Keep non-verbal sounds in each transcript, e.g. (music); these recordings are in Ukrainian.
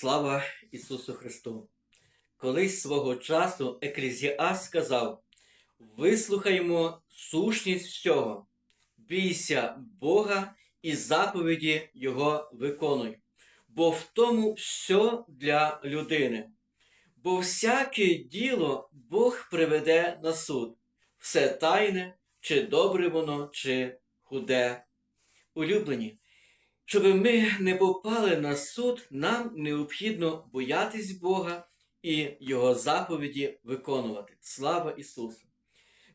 Слава Ісусу Христу! Колись свого часу Еклезіас сказав: Вислухаймо сущність всього, бійся Бога і заповіді Його виконуй, бо в тому все для людини. Бо всяке діло Бог приведе на суд, все тайне, чи добре воно, чи худе. Улюблені, щоб ми не попали на суд, нам необхідно боятись Бога і Його заповіді виконувати. Слава Ісусу!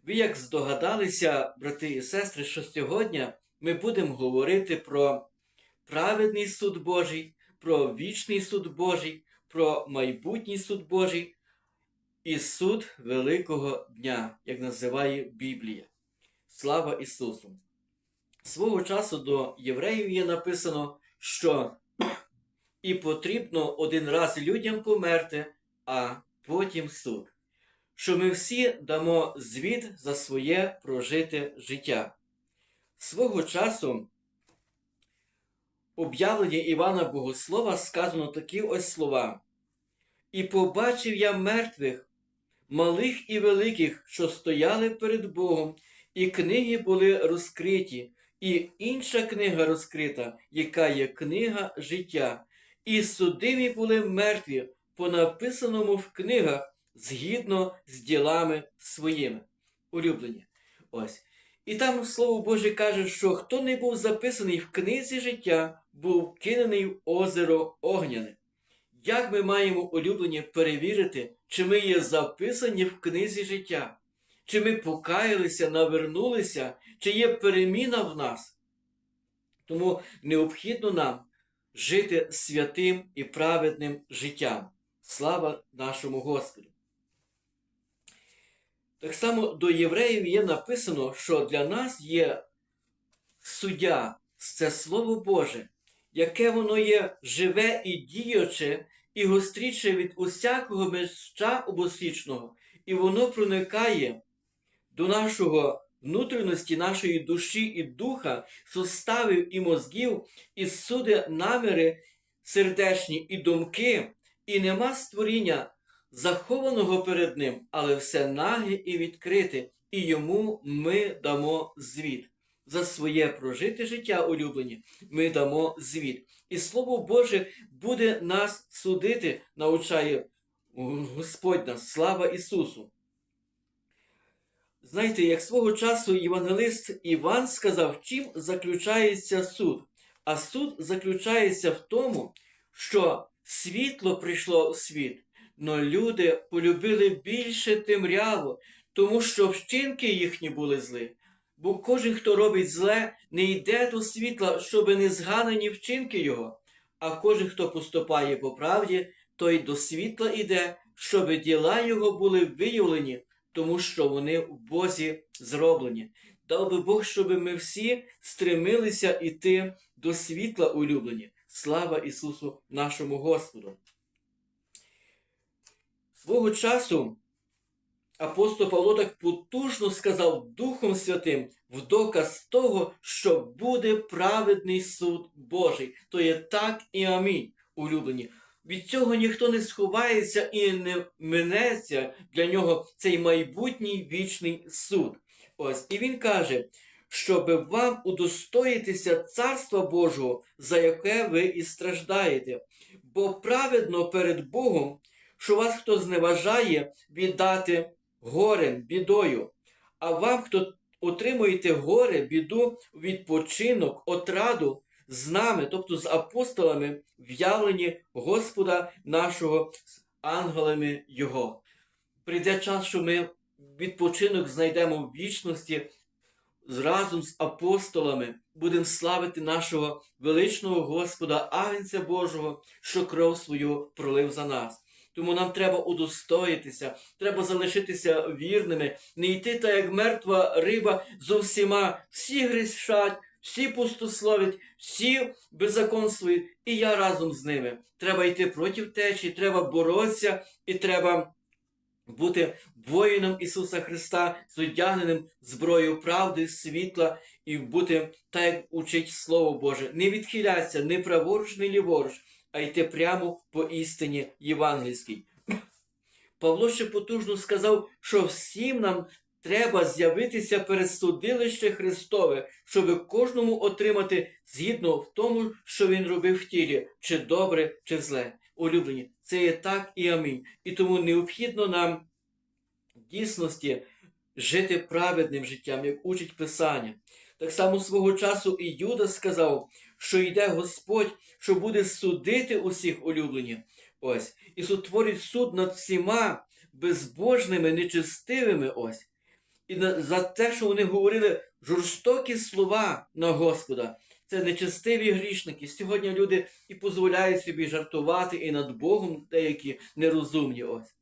Ви як здогадалися, брати і сестри, що сьогодні ми будемо говорити про праведний суд Божий, про вічний суд Божий, про майбутній суд Божий і суд Великого Дня, як називає Біблія. Слава Ісусу! Свого часу до євреїв є написано, що і потрібно один раз людям померти, а потім суд. Що ми всі дамо звіт за своє прожите життя. Свого часу об'явлення Івана Богослова сказано такі ось слова. І побачив я мертвих, малих і великих, що стояли перед Богом, і книги були розкриті, і інша книга розкрита, яка є книга життя, і судимі були мертві по написаному в книгах згідно з ділами своїми. Улюблені. Ось. І там Слово Боже каже, що хто не був записаний в книзі життя, був кинений в озеро Огняне. Як ми маємо улюблені перевірити, чи ми є записані в книзі життя? Чи ми покаялися, навернулися, чи є переміна в нас? Тому необхідно нам жити святим і праведним життям. Слава нашому Господу! Так само до євреїв є написано, що для нас є суддя, це Слово Боже, яке воно є живе і діюче, і гостріче від усякого меча обосічного, і воно проникає до нашого внутрішності, нашої душі і духа, суставів і мозгів, і суде наміри сердечні і думки, і нема створіння, захованого перед ним, але все наге і відкрите, і йому ми дамо звіт. За своє прожите життя улюблені, ми дамо звіт. І Слово Боже буде нас судити, навчає Господь нас, слава Ісусу. Знаєте, як свого часу євангелист Іван сказав, чим заключається суд. А суд заключається в тому, що світло прийшло у світ, но люди полюбили більше темряву, тому що вчинки їхні були зли. Бо кожен, хто робить зле, не йде до світла, щоби не зганені вчинки його. А кожен, хто поступає по правді, той до світла іде, щоби діла його були виявлені, тому що вони в Бозі зроблені. Дав би Бог, щоб ми всі стремилися йти до світла улюблені. Слава Ісусу нашому Господу! Свого часу апостол Павло так потужно сказав Духом Святим в доказ того, що буде праведний суд Божий. То є так і амінь, улюблені. Від цього ніхто не сховається і не минеться. Для нього цей майбутній вічний суд. Ось, і він каже, щоб вам удостоїтися Царства Божого, за яке ви і страждаєте, бо праведно перед Богом, що вас хто зневажає, віддати горем, бідою, а вам, хто отримуєте горе, біду, відпочинок, отраду з нами, тобто з апостолами, в'явлені Господа нашого з ангелами Його. Прийде час, що ми відпочинок знайдемо в вічності разом з апостолами, будемо славити нашого величного Господа, Агнця Божого, що кров свою пролив за нас. Тому нам треба удостоїтися, треба залишитися вірними, не йти так, як мертва риба з усіма, всі грішать, всі пустословять, всі беззаконствують, і я разом з ними. Треба йти проти течії, треба боротися і треба бути воїном Ісуса Христа, зодягненим зброєю правди, світла і бути так, як учить Слово Боже. Не відхиляться, не праворуч, не ліворуч, а йти прямо по істині євангельській. Павло ще потужно сказав, що всім нам треба з'явитися перед судилище Христове, щоб кожному отримати згідно в тому, що він робив в тілі, чи добре, чи зле. Улюблені, це є так і амінь. І тому необхідно нам дійсності жити праведним життям, як учить Писання. Так само свого часу і Юда сказав, що йде Господь, що буде судити усіх улюблені. Ось. І сотворить суд над всіма безбожними, нечестивими. Ось. І за те, що вони говорили жорстокі слова на Господа. Це нечестиві грішники. Сьогодні люди і дозволяють собі жартувати і над Богом деякі нерозумні. Ось.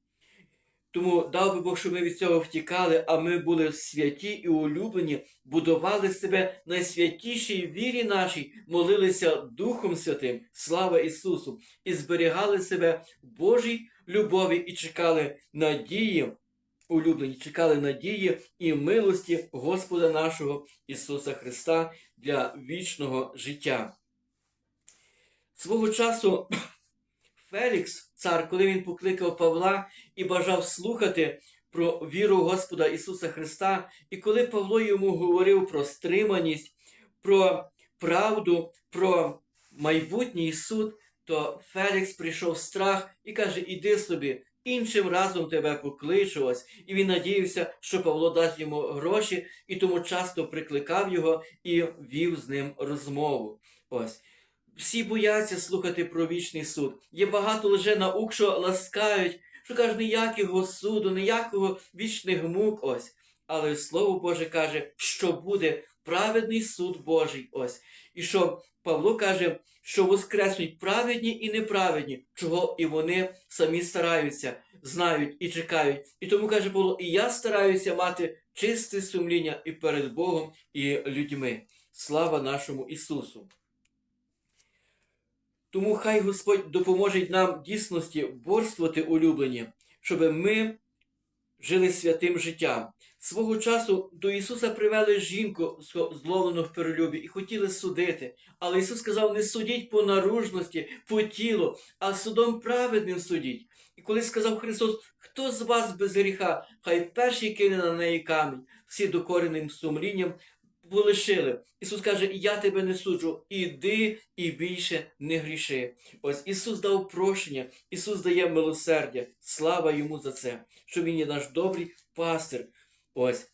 Тому дав би Бог, щоб ми від цього втікали, а ми були святі і улюблені, будували себе найсвятішій вірі нашій, молилися Духом Святим, слава Ісусу, і зберігали себе в Божій любові і чекали надії, улюблені, чекали надії і милості Господа нашого Ісуса Христа для вічного життя. Свого часу (clears throat) Фелікс, цар, коли він покликав Павла і бажав слухати про віру Господа Ісуса Христа, і коли Павло йому говорив про стриманість, про правду, про майбутній суд, то Фелікс прийшов в страх і каже: Іди собі, іншим разом тебе покличу ось. І він надіявся, що Павло дасть йому гроші, і тому часто прикликав його і вів з ним розмову. Ось. Всі бояться слухати про вічний суд. Є багато лже наук, що ласкають, що кажуть, ніякого суду, ніякого вічних мук ось. Але Слово Боже каже, що буде праведний суд Божий ось. І що Павло каже, що воскреснуть праведні і неправедні, чого і вони самі стараються, знають і чекають. І тому каже Павло, і я стараюся мати чисте сумління і перед Богом, і людьми. Слава нашому Ісусу! Тому хай Господь допоможе нам дійсності борствувати улюблені, щоб ми жили святим життям. Свого часу до Ісуса привели жінку зловлену в перелюбі і хотіли судити. Але Ісус сказав: не судіть по наружності, по тілу, а судом праведним судіть. І коли сказав Христос, хто з вас без гріха, хай перший кине на неї камінь, всі докореним сумлінням полишили. Ісус каже, я тебе не суджу, іди і більше не гріши. Ось Ісус дав прощення, Ісус дає милосердя. Слава йому за це, що Він є наш добрий пастир. Ось.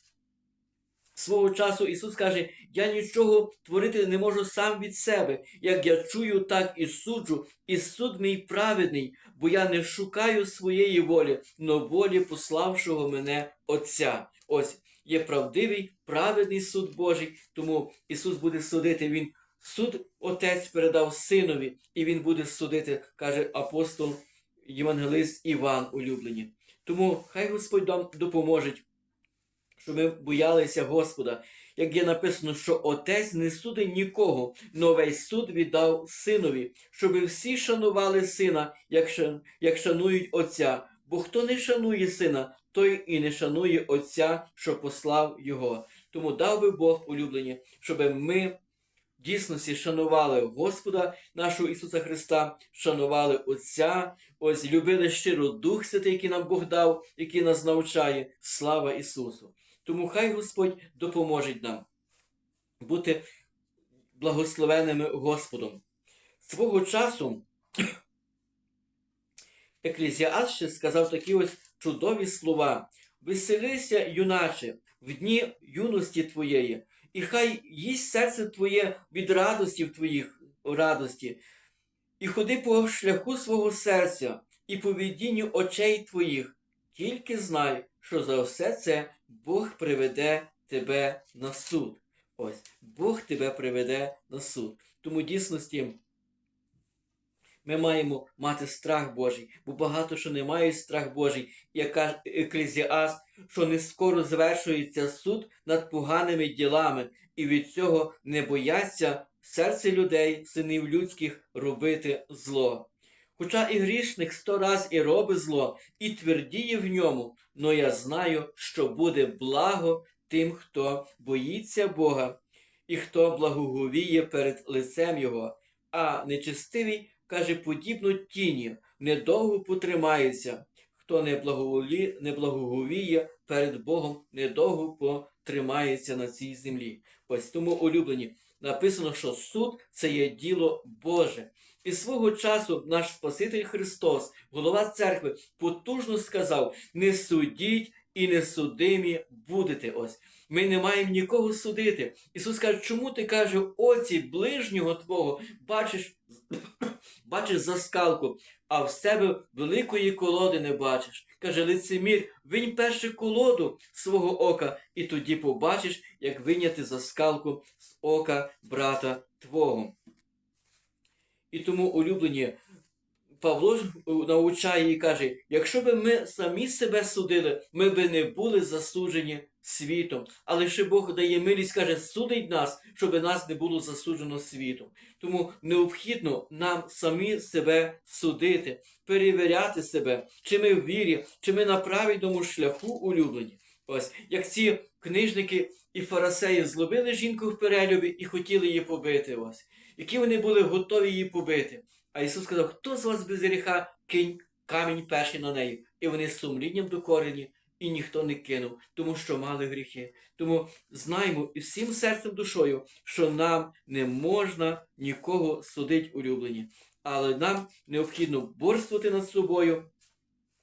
Свого часу Ісус каже, я нічого творити не можу сам від себе. Як я чую, так і суджу, і суд мій праведний, бо я не шукаю своєї волі, но волі пославшого мене Отця. Ось є правдивий, праведний суд Божий, тому Ісус буде судити. Він суд Отець передав Синові, і Він буде судити, каже апостол Євангелист Іван улюблені. Тому хай Господь допоможе, щоб ми боялися Господа. Як є написано, що Отець не судить нікого, но весь суд віддав Синові, щоб всі шанували сина, як шанують Отця. Бо хто не шанує сина, той і не шанує Отця, що послав Його. Тому дав би Бог улюблені, щоб ми в дійсності шанували Господа нашого Ісуса Христа, шанували Отця, ось любили щиро Дух Святий, який нам Бог дав, який нас навчає. Слава Ісусу! Тому хай Господь допоможе нам бути благословеними Господом. Свого часу Еклезіаст сказав такі ось чудові слова. Веселися, юначе, в дні юності твоєї, і хай їсть серце твоє від радостів твоїх радості, і ходи по шляху свого серця, і по видінню очей твоїх. Тільки знай, що за все це Бог приведе тебе на суд. Ось, Бог тебе приведе на суд. Тому дійсності. Ми маємо мати страх Божий, бо багато що не мають страх Божий, як каже Еклезіаст, що не скоро звершується суд над поганими ділами, і від цього не бояться серце людей, синів людських, робити зло. Хоча і грішник сто раз і робить зло, і твердіє в ньому, но я знаю, що буде благо тим, хто боїться Бога, і хто благоговіє перед лицем Його, а нечестивий каже, подібно тіні, недовго потримається. Хто не, благоволі, не благоговіє перед Богом, недовго потримається на цій землі. Ось тому улюблені. Написано, що суд це є діло Боже. І свого часу наш Спаситель Христос, голова церкви, потужно сказав: не судіть і не судимі будете. Ось. Ми не маємо нікого судити. Ісус каже, чому ти каже, оці ближнього твого бачиш, бачиш заскалку, а в себе великої колоди не бачиш. Каже лицемір, винь перше колоду свого ока, і тоді побачиш, як виняти заскалку з ока брата твого. І тому улюблені Павло е, навчає і каже: якщо би ми самі себе судили, ми би не були засуджені світом. Але ще Бог дає милість, каже, судить нас, щоб нас не було засуджено світом. Тому необхідно нам самі себе судити, перевіряти себе, чи ми в вірі, чи ми на правильному шляху улюблені. Ось як ці книжники і фарисеї злобили жінку в перелюбі і хотіли її побити. Ось які вони були готові її побити. А Ісус сказав, хто з вас без гріха кинь камінь перший на неї. І вони з сумлінням докорені, і ніхто не кинув, тому що мали гріхи. Тому знаємо і всім серцем душою, що нам не можна нікого судити улюблені. Але нам необхідно борствувати над собою,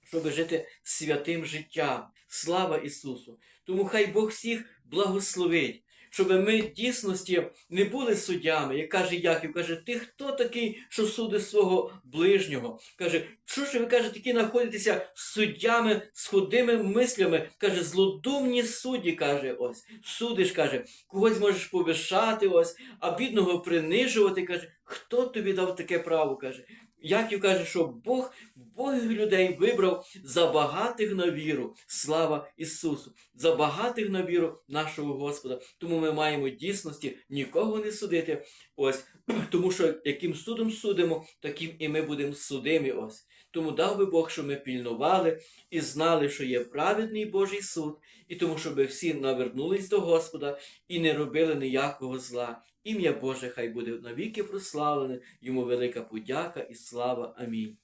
щоб жити святим життям. Слава Ісусу! Тому хай Бог всіх благословить щоб ми в дійсності не були суддями, як каже Яків, каже, ти хто такий, що судить свого ближнього? Каже, що ж ви каже, такі знаходитеся суддями з худими мислями? Каже, злодумні судді, каже, ось, судиш, каже, когось можеш повишати, ось, а бідного принижувати. каже, хто тобі дав таке право? каже. Яків каже, що Бог Богих людей вибрав за багатих на віру. Слава Ісусу! За багатих на віру нашого Господа. Тому ми маємо дійсності нікого не судити. Ось, (clears throat) тому що яким судом судимо, таким і ми будемо судимі. Ось. Тому дав би Бог, щоб ми пільнували і знали, що є праведний Божий суд, і тому, щоб всі навернулись до Господа і не робили ніякого зла. Ім'я Боже, хай буде навіки прославлене, йому велика подяка і слава. Амінь.